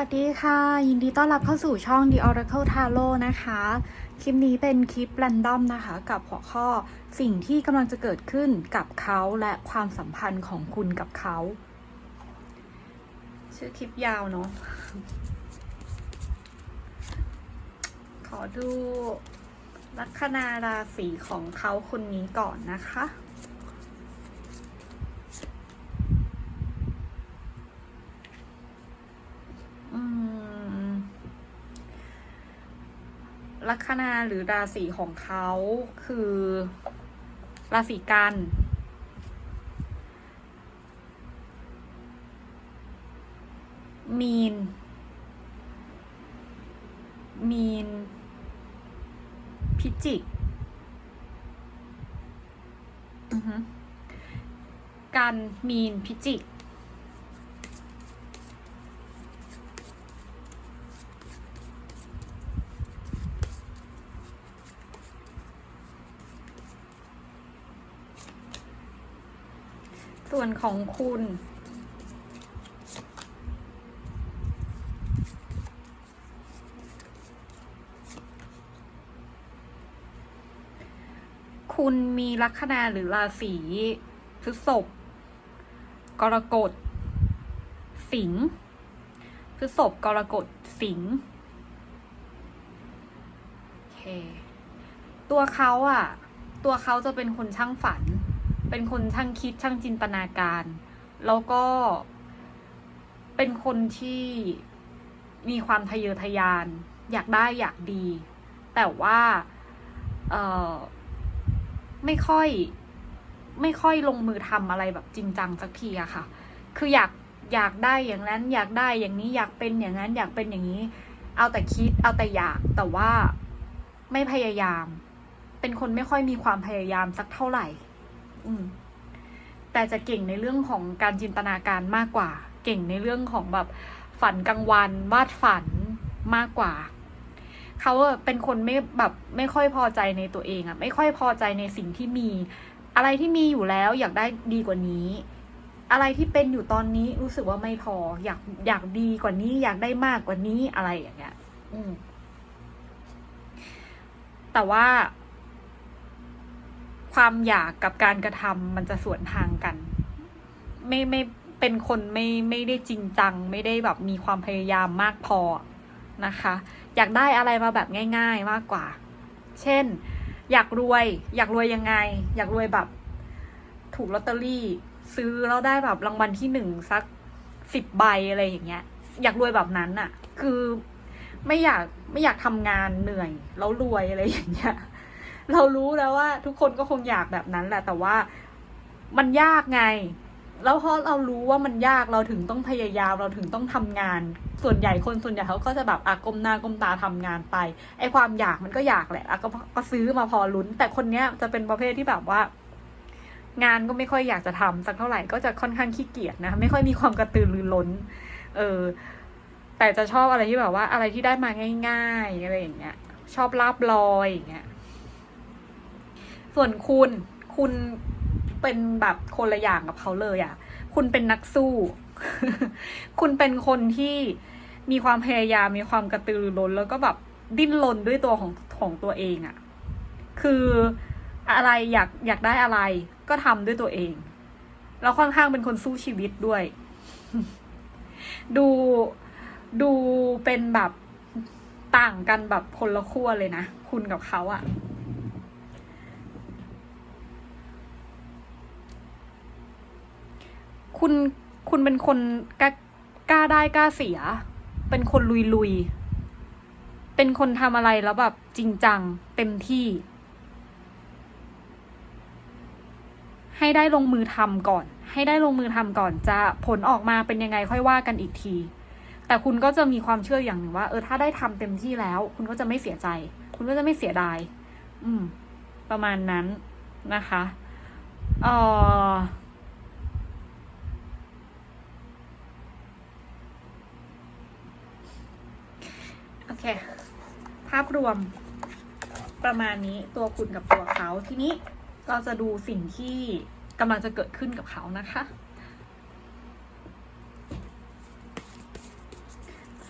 สวัสดีค่ะ ยินดีต้อนรับเข้าสู่ช่อง The Oracle Tarot นะคะ คลิปนี้เป็นคลิป r รนดอมนะคะ กับหัวข้อสิ่งที่กำลังจะเกิดขึ้นกับเขาและความสัมพันธ์ของคุณกับเขา ชื่อคลิปยาวเนาะขอดูลัคนาราศีของเขาคนนี้ก่อนนะคะ คนาหรือราศีของเขาคือ ราศีกันมีน มีน พิจิกอือฮึกันมีนพิจิก ส่วนของคุณ คุณมีลัคนาหรือราศีพฤษภกรกฎ สิงห์พฤษภกรกฎ สิงห์โอเคตัวเขาอะตัวเขาจะเป็นคนช่างฝัน เป็นคนช่างคิดช่างจินตนาการ แล้วก็เป็นคนที่มีความทะเยอทะยาน อยากได้อยากดี แต่ว่าไม่ค่อยไม่ค่อยลงมือทำอะไรแบบจริงจังสักทีอะค่ะ คืออยากอยากได้อย่างนั้น อยากได้อย่างนี้อยากเป็นอย่างนั้นอยากเป็นอย่างนี้ เอาแต่คิดเอาแต่อยากแต่ว่าไม่พยายาม เป็นคนไม่ค่อยมีความพยายามสักเท่าไหร่ อืมแต่จะเก่งในเรื่องของการจินตนาการมากกว่า เก่งในเรื่องของแบบฝันกลางวันวาดฝันมากกว่าเขาเป็นคนไม่แบบไม่ค่อยพอใจในตัวเองอะไม่ค่อยพอใจในสิ่งที่มี อะไรที่มีอยู่แล้วอยากได้ดีกว่านี้ อะไรที่เป็นอยู่ตอนนี้รู้สึกว่าไม่พอ อยากอยากดีกว่านี้ อยากได้มากกว่านี้อะไรอย่างเงี้ย อืมแต่ว่า ความอยากกับการกระทำมันจะสวนทางกัน ไม่ไม่เป็นคนไม่ไม่ได้จริงจัง ไม่ได้แบบมีความพยายามมากพอนะคะ อยากได้อะไรมาแบบง่าย ๆมากกว่า เช่น อยากรวย อยากรวยยังไง อยากรวยแบบ ถูกลอตเตอรี่ ซื้อแล้วได้แบบรางวัลที่หนึ่งสักสิบใบอะไรอย่างเงี้ย อยากรวยแบบนั้นอะคือไม่อยากไม่อยากทำงานเหนื่อย แล้วรวยอะไรอย่างเงี้ย เรารู้แล้วว่าทุกคนก็คงอยากแบบนั้นแหละ แต่ว่ามันยากไง แล้วเพราะเรารู้ว่ามันยากเราถึงต้องพยายามเราถึงต้องทำงาน ส่วนใหญ่คนส่วนใหญ่เขาก็จะแบบอากมหน้าก้มตาทำงานไปไอความอยากมันก็อยากแหละอะก็ก็ซื้อมาพอลุ้น แต่คนเนี้ยจะเป็นประเภทที่แบบว่า งานก็ไม่ค่อยอยากจะทำสักเท่าไหร่ก็จะค่อนข้างขี้เกียจนะไม่ค่อยมีความกระตือรือร้น เออแต่จะชอบอะไรที่แบบว่าอะไรที่ได้มาง่าย ๆ อะไรอย่างเงี้ย ชอบลาบลอยอย่างเงี้ย ส่วนคุณ คุณเป็นแบบคนละอย่างกับเขาเลยอะ่ะ คุณเป็นนักสู้ คุณเป็นคนที่มีความพยายามมีความกระตือรือร้น แล้วก็แบบดิ้นรนด้วยตัวของของตัวเองอะ่ะ คืออะไรอยากอยากได้อะไร ก็ทำด้วยตัวเอง แล้วค่อนข้างเป็นคนสู้ชีวิตด้วย ดูดูเป็นแบบต่างกันแบบคนละขั้วเลยนะ คุณกับเขาอะ คุณคุณเป็นคนกล้ากล้าได้กล้าเสีย เป็นคนลุยลุยเป็นคนทำอะไรแล้วแบบจริงจังเต็มที่ ให้ได้ลงมือทำก่อน ให้ได้ลงมือทำก่อนจะผลออกมาเป็นยังไงค่อยว่ากันอีกที แต่คุณก็จะมีความเชื่ออย่างหนึ่งว่า เออถ้าได้ทำเต็มที่แล้ว คุณก็จะไม่เสียใจ คุณก็จะไม่เสียดาย อืม ประมาณนั้นนะคะเออ เค ภาพรวมประมาณนี้ตัวคุณกับตัวเขาทีนี้เราจะดูสิ่งที่กำลังจะเกิดขึ้นกับเขานะคะ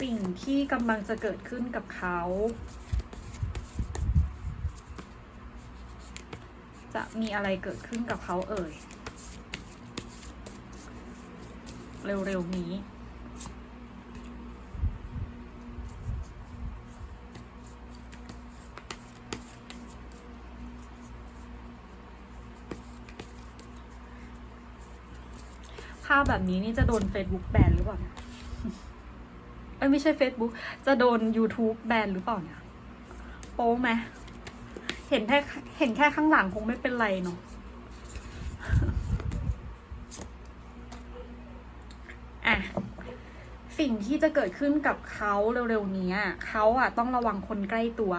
สิ่งที่กำลังจะเกิดขึ้นกับเขา จะมีอะไรเกิดขึ้นกับเขาเอ่ย เร็วๆนี้ ภาพแบบนี้นี่จะโดน Facebook แบนหรือเปล่าเนี่ยเอ้ยไม่ใช่ Facebook จะโดน YouTube แบนหรือเปล่าเนี่ยโป๊ไหมเห็นแค่เห็นแค่ข้างหลังคงไม่เป็นไรเนาะอะสิ่งที่จะเกิดขึ้นกับเขาเร็วๆนี้อะเขาอะต้องระวังคนใกล้ตัว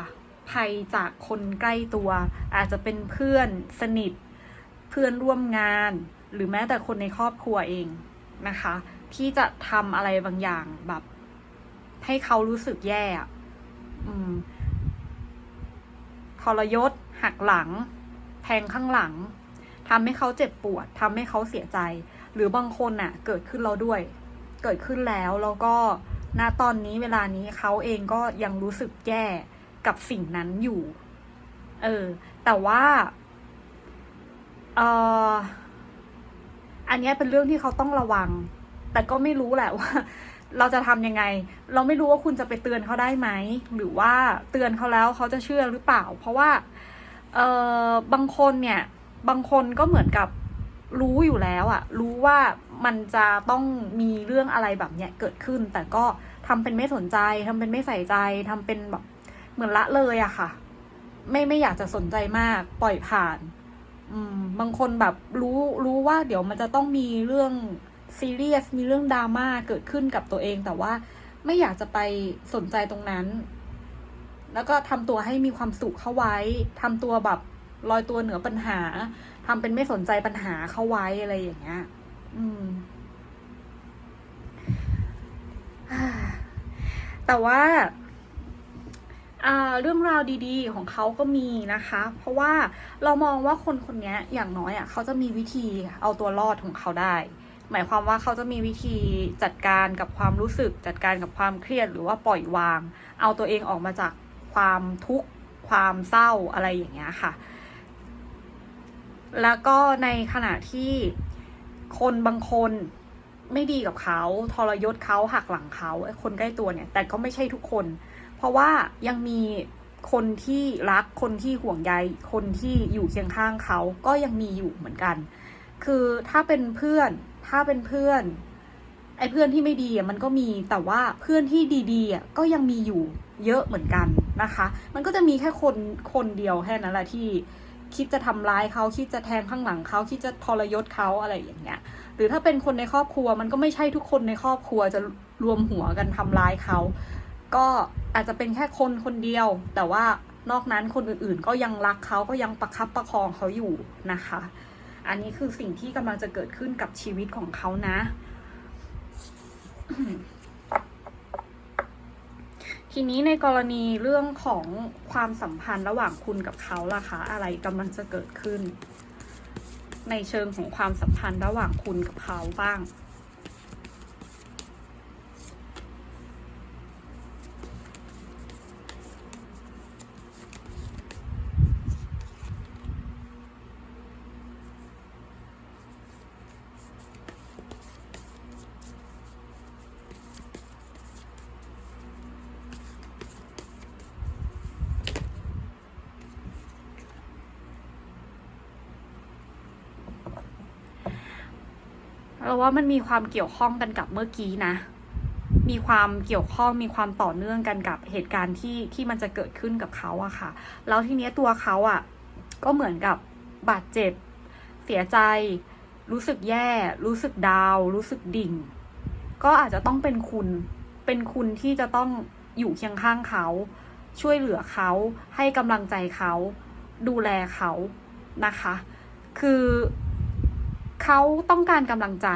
ภัยจากคนใกล้ตัว อาจจะเป็นเพื่อนสนิท เพื่อนร่วมงาน หรือแม้แต่คนในครอบครัวเองนะคะ ที่จะทำอะไรบางอย่างแบบ ให้เขารู้สึกแย่อืมทรยศ หักหลัง แทงข้างหลังทำให้เขาเจ็บปวดทำให้เขาเสียใจ หรือบางคนน่ะ เกิดขึ้นแล้วด้วย เกิดขึ้นแล้วแล้วก็ณตอนนี้เวลานี้เขาเองก็ยังรู้สึกแย่กับสิ่งนั้นอยู่ เออ แต่ว่า เออ อันนี้เป็นเรื่องที่เขาต้องระวัง แต่ก็ไม่รู้แหละว่า เราจะทำยังไง เราไม่รู้ว่าคุณจะไปเตือนเขาได้ไหม หรือว่าเตือนเขาแล้วเขาจะเชื่อหรือเปล่า เพราะว่าเออบางคนเนี่ย บางคนก็เหมือนกับรู้อยู่แล้วอะรู้ว่ามันจะต้องมีเรื่องอะไรแบบเนี้ยเกิดขึ้น แต่ก็ทำเป็นไม่สนใจทำเป็นไม่ใส่ใจทำเป็นแบบเหมือนละเลยอะค่ะ ไม่ไม่อยากจะสนใจมากปล่อยผ่าน อืม บางคนแบบรู้รู้ว่าเดี๋ยวมันจะต้องมีเรื่องซีเรียสมีเรื่องดราม่าเกิดขึ้นกับตัวเอง แต่ว่าไม่อยากจะไปสนใจตรงนั้น แล้วก็ทำตัวให้มีความสุขเข้าไว้ทำตัวแบบลอยตัวเหนือปัญหาทำเป็นไม่สนใจปัญหาเข้าไว้อะไรอย่างเงี้ย อืม แต่ว่าอ่า เรื่องราวดีๆ ของเขาก็มีนะคะ เพราะว่าเรามองว่าคนคนนี้อย่างน้อยอะเขาจะมีวิธีเอาตัวรอดของเขาได้ หมายความว่าเขาจะมีวิธีจัดการกับความรู้สึก จัดการกับความเครียดหรือว่าปล่อยวาง เอาตัวเองออกมาจากความทุกข์ความเศร้าอะไรอย่างเงี้ยค่ะ แล้วก็ในขณะที่คนบางคนไม่ดีกับเขาทรยศเขาหักหลังเขาคนใกล้ตัวเนี่ย แต่ก็ไม่ใช่ทุกคน เพราะว่ายังมีคนที่รักคนที่ห่วงใยคนที่อยู่เคียงข้างเขาก็ยังมีอยู่เหมือนกัน คือถ้าเป็นเพื่อน ถ้าเป็นเพื่อนไอ้เพื่อนที่ไม่ดีอะมันก็มีแต่ว่าเพื่อนที่ดีๆอะก็ยังมีอยู่เยอะเหมือนกันนะคะ มันก็จะมีแค่คนคนเดียวแค่นั้นแหละที่คิดจะทำร้ายเขาคิดจะแทงข้างหลังเขาคิดจะทรยศเขาอะไรอย่างเงี้ย หรือถ้าเป็นคนในครอบครัวมันก็ไม่ใช่ทุกคนในครอบครัวจะรวมหัวกันทำร้ายเขาก็ อาจจะเป็นแค่คนคนเดียว แต่ว่านอกนั้นคนอื่นๆ ก็ยังรักเขาก็ยังประคับประคองเขาอยู่นะคะ อันนี้คือสิ่งที่กำลังจะเกิดขึ้นกับชีวิตของเขานะ ทีนี้ในกรณีเรื่องของความสัมพันธ์ระหว่างคุณกับเขาล่ะคะ อะไรกำลังจะเกิดขึ้น ในเชิงของความสัมพันธ์ระหว่างคุณกับเขาบ้าง เราว่ามันมีความเกี่ยวข้องกันกับเมื่อกี้นะ มีความเกี่ยวข้องมีความต่อเนื่องกันกับเหตุการณ์ที่ที่มันจะเกิดขึ้นกับเขาอะค่ะ แล้วทีเนี้ยตัวเขาอะก็เหมือนกับบาดเจ็บ เสียใจ รู้สึกแย่ รู้สึกดาว รู้สึกดิ่ง ก็อาจจะต้องเป็นคุณ เป็นคุณที่จะต้องอยู่เคียงข้างเขา ช่วยเหลือเขา ให้กำลังใจเขา ดูแลเขานะคะ คือ เขาต้องการกำลังใจ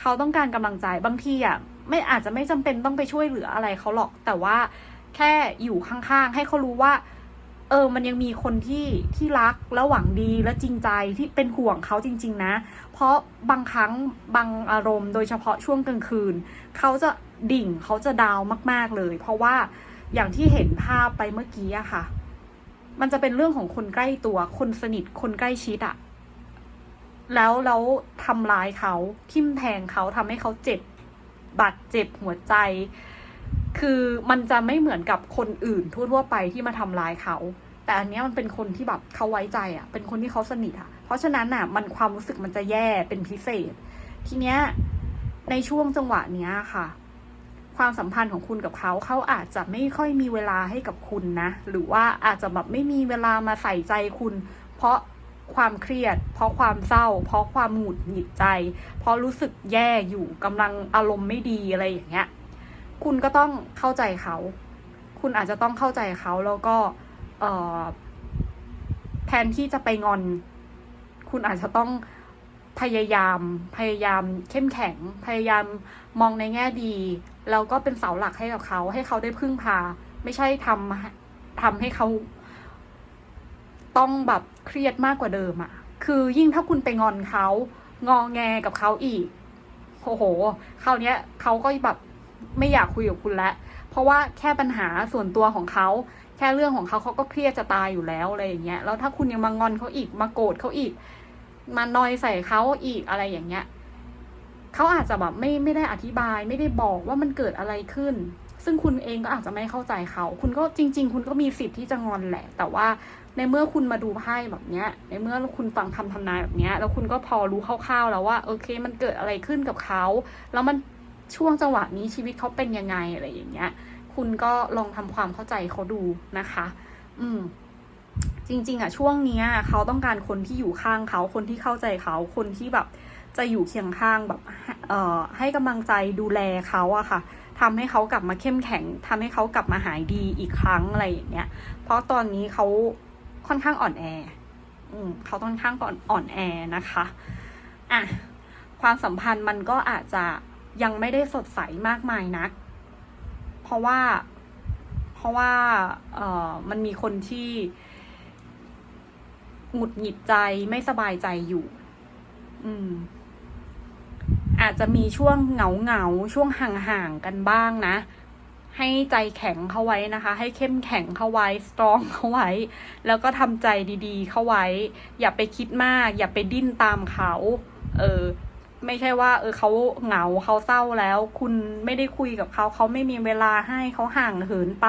เขาต้องการกำลังใจบางทีอะไม่อาจจะไม่จำเป็นต้องไปช่วยเหลืออะไรเขาหรอก แต่ว่าแค่อยู่ข้างๆ ให้เขารู้ว่า เออ มันยังมีคนที่ที่รักและหวังดีและจริงใจที่เป็นห่วงเขาจริง ๆ นะ เพราะบางครั้งบางอารมณ์ โดยเฉพาะช่วงกลางคืน เขาจะดิ่งเขาจะดาวมาก ๆเลย เพราะว่าอย่างที่เห็นภาพไปเมื่อกี้อะค่ะ มันจะเป็นเรื่องของคนใกล้ตัว คนสนิทคนใกล้ชิดอะ แล้วแล้วทำร้ายเขาทิ่มแทงเขาทำให้เขาเจ็บบาดเจ็บหัวใจ คือมันจะไม่เหมือนกับคนอื่นทั่วๆไปที่มาทำร้ายเขาแต่อันนี้มันเป็นคนที่แบบเขาไว้ใจอะเป็นคนที่เขาสนิทอะเพราะฉะนั้นอะมันความรู้สึกมันจะแย่เป็นพิเศษ ทีเนี้ยในช่วงจังหวะเนี้ยค่ะ ความสัมพันธ์ของคุณกับเขาเขาอาจจะไม่ค่อยมีเวลาให้กับคุณนะ หรือว่าอาจจะแบบไม่มีเวลามาใส่ใจคุณ เพราะ ความเครียด เพราะความเศร้า เพราะความหงุดหงิดใจ เพราะรู้สึกแย่อยู่กำลังอารมณ์ไม่ดีอะไรอย่างเงี้ย คุณก็ต้องเข้าใจเขา คุณอาจจะต้องเข้าใจเขาแล้วก็แทนที่จะไปงอน คุณอาจจะต้องพยายามพยายามเข้มแข็ง พยายามมองในแง่ดีแล้วก็เป็นเสาหลักให้กับเขา ให้เขาได้พึ่งพา ไม่ใช่ทำทำให้เขา ต้องแบบเครียดมากกว่าเดิมอะ่ะคือยิ่งถ้าคุณไปงอนเขางอแงกับเขาอีกโอ้โหคราวเนี้ยเขาก็แบบไม่อยากคุยกับคุณแล้วเพราะว่าแค่ปัญหาส่วนตัวของเขา แค่เรื่องของเขาเขาก็เครียดจะตายอยู่แล้วอะไรอย่างเงี้ยแล้วถ้าคุณยังมางอนเขาอีกมาโกรธเขาอีก มานอยใส่เขาอีกอะไรอย่างเงี้ยเขาอาจจะแบบไม่ไม่ได้อธิบาย ไม่ได้บอกว่ามันเกิดอะไรขึ้น ซึ่งคุณเองก็อาจจะไม่เข้าใจเขา คุณก็จริง ๆ คุณก็มีสิทธิ์ที่จะงอนแหละ แต่ว่าในเมื่อคุณมาดูไพ่แบบเนี้ย ในเมื่อคุณฟังคำทำนายแบบเนี้ย แล้วคุณก็พอรู้คร่าวๆแล้วว่าโอเค มันเกิดอะไรขึ้นกับเขา แล้วมันช่วงจังหวะนี้ชีวิตเขาเป็นยังไงอะไรอย่างเงี้ย คุณก็ลองทำความเข้าใจเขาดูนะคะ อืม จริง ๆอะช่วงเนี้ย เขาต้องการคนที่อยู่ข้างเขา คนที่เข้าใจเขา คนที่แบบจะอยู่เคียงข้างแบบ เอ่อ ให้กำลังใจดูแลเขาอะค่ะ ทำให้เขากลับมาเข้มแข็งทำให้เขากลับมาหายดีอีกครั้งอะไรอย่างเงี้ย เพราะตอนนี้เขาค่อนข้างอ่อนแออืมเขาค่อนข้างอ่อนอ่อนแอนะคะอะความสัมพันธ์มันก็อาจจะยังไม่ได้สดใสมากมายนัก เพราะว่าเพราะว่าเอ่อมันมีคนที่หงุดหงิดใจไม่สบายใจอยู่ อืม อาจจะมีช่วงเหงาเหงาช่วงห่างๆกันบ้างนะ ให้ใจแข็งเข้าไว้นะคะ ให้เข้มแข็งเข้าไว้สตรองเข้าไว้ แล้วก็ทำใจดีๆ เข้าไว้ อย่าไปคิดมาก อย่าไปดิ้นตามเขา เออไม่ใช่ว่า เออเขาเหงาเขาเศร้าแล้ว คุณไม่ได้คุยกับเขาเขาไม่มีเวลาให้เขาห่างเหินไป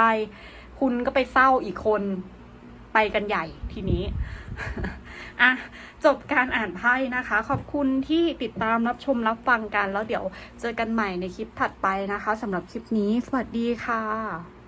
คุณก็ไปเศร้าอีกคน ไปกันใหญ่ทีนี้อะจบการอ่านไพ่นะคะ ขอบคุณที่ติดตามรับชมรับฟังกัน แล้วเดี๋ยวเจอกันใหม่ในคลิปถัดไปนะคะสำหรับคลิปนี้ สวัสดีค่ะ